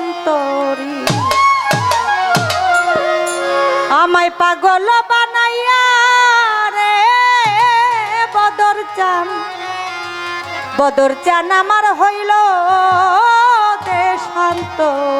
অন্তরি। আমায় পাগল বানাইয়া রে বদর চান। বদর চান আমার হইল দেশান্তর।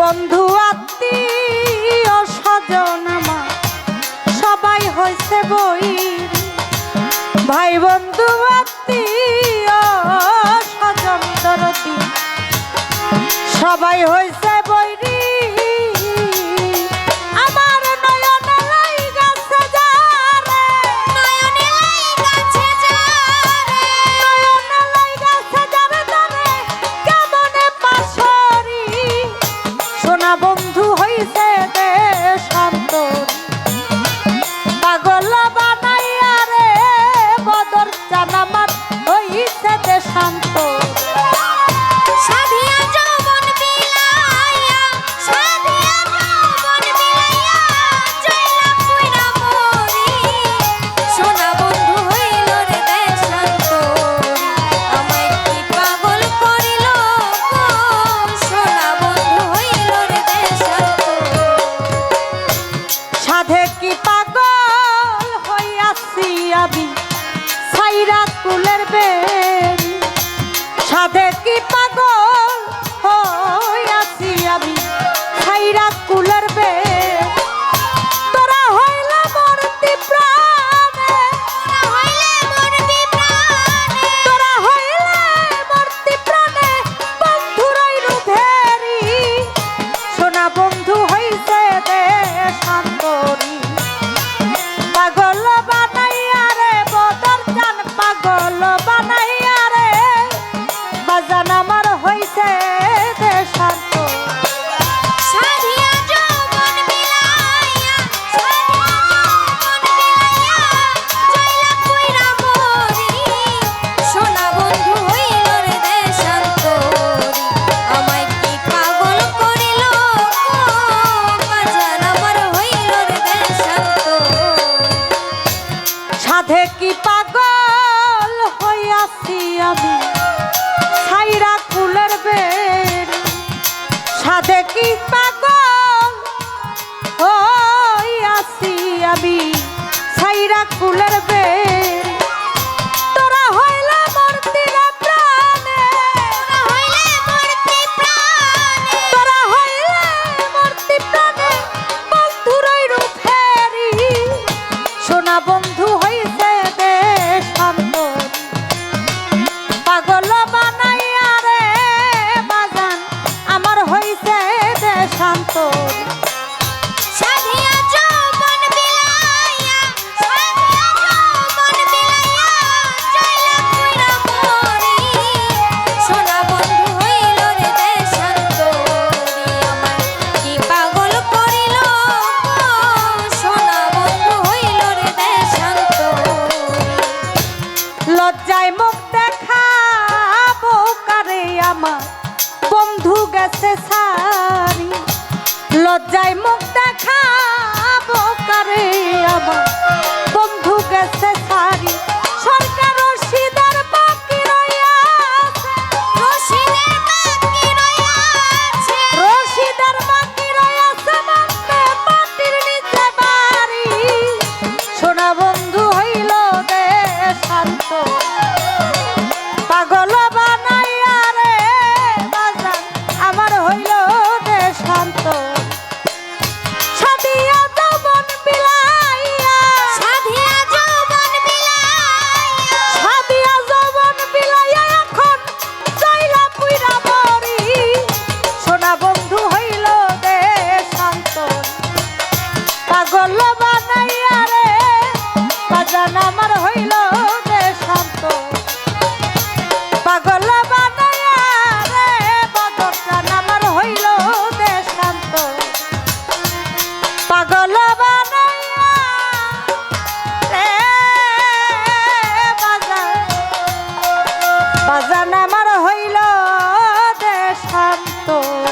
বন্ধু আত্মীয় স্বজন আমার। সবাই হয়েছে বই ভাই বন্ধু আত্মীয় স্বজন সবাই হয়েছে হইতে দে Roulette. ফুলের বে বেলায় মুখ দেখাবো কারে আমার? বন্ধু গেছে সারি, লজ্জায় মুখ দেখাবো কারে আমার? বন্ধু গেছে と。